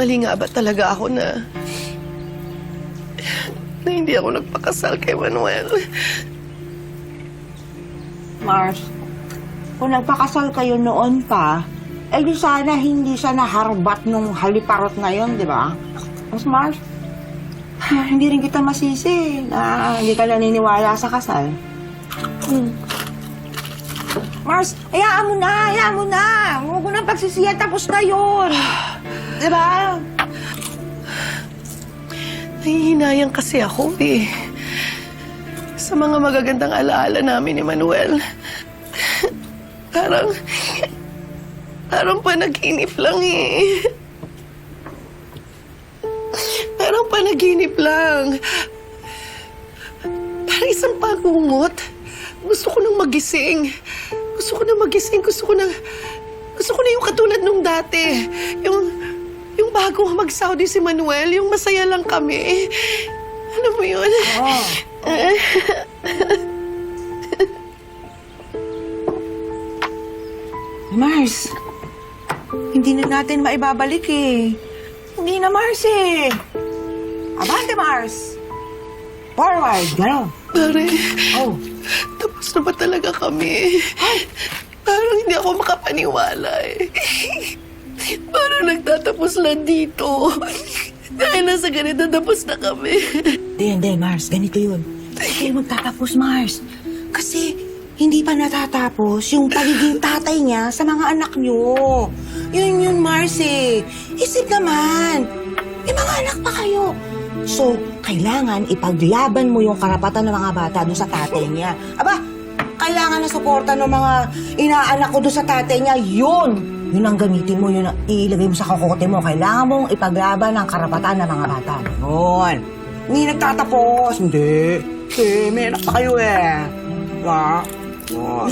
Mali nga ba talaga ako na... na hindi ako nagpakasal kay Manuel? Mars, kung nagpakasal kayo noon pa, eh di sana hindi siya naharbat nung haliparot ngayon, di ba? Mas Mars, hindi rin kita masisi na hindi ka naniniwala sa kasal. Hmm. Mars, hayaan mo na, hayaan mo na. Huwag mo nang pagsisiyan, tapos na yun. Di ba? Nahihinayang kasi ako eh. Sa mga magagandang alaala namin ni Manuel. Parang... Parang panaginip lang eh. Parang panaginip lang. Parang isang pagungot. Gusto ko nang magising. Gusto ko nang magising. Gusto ko nang... Gusto ko na yung katulad nung dati. Yung... Yung bago mag-Saudi si Manuel, yung masaya lang kami. Alam mo yun? Oo. Mars, hindi na natin maibabalik eh. Hindi na Mars eh. Abante Mars. Forward, gano'n. Pare, Oh, tapos na ba talaga kami? Parang hindi ako makapaniwala eh. Parang nagtatapos lang dito. Dahil nasa ganito tapos na kami. Hindi, hindi, Mars. Ganito yun. Hindi magtatapos, Mars. Kasi hindi pa natatapos yung pagiging tatay niya sa mga anak niyo. Yun yun, Mars eh. Isip naman. May mga anak pa kayo. So, kailangan ipaglaban mo yung karapatan ng mga bata doon sa tatay niya. Aba, kailangan na suporta ng mga inaanak ko doon sa tatay niya. Yun! Yun ang gamitin mo, yun ang ilagay mo sa kokote mo. Kailangan mong ipaglaban ang karapatan ng mga bata. Yun. Hindi nagtatapos. Hindi. Hindi, may anak pa kayo eh. Diba? Yun.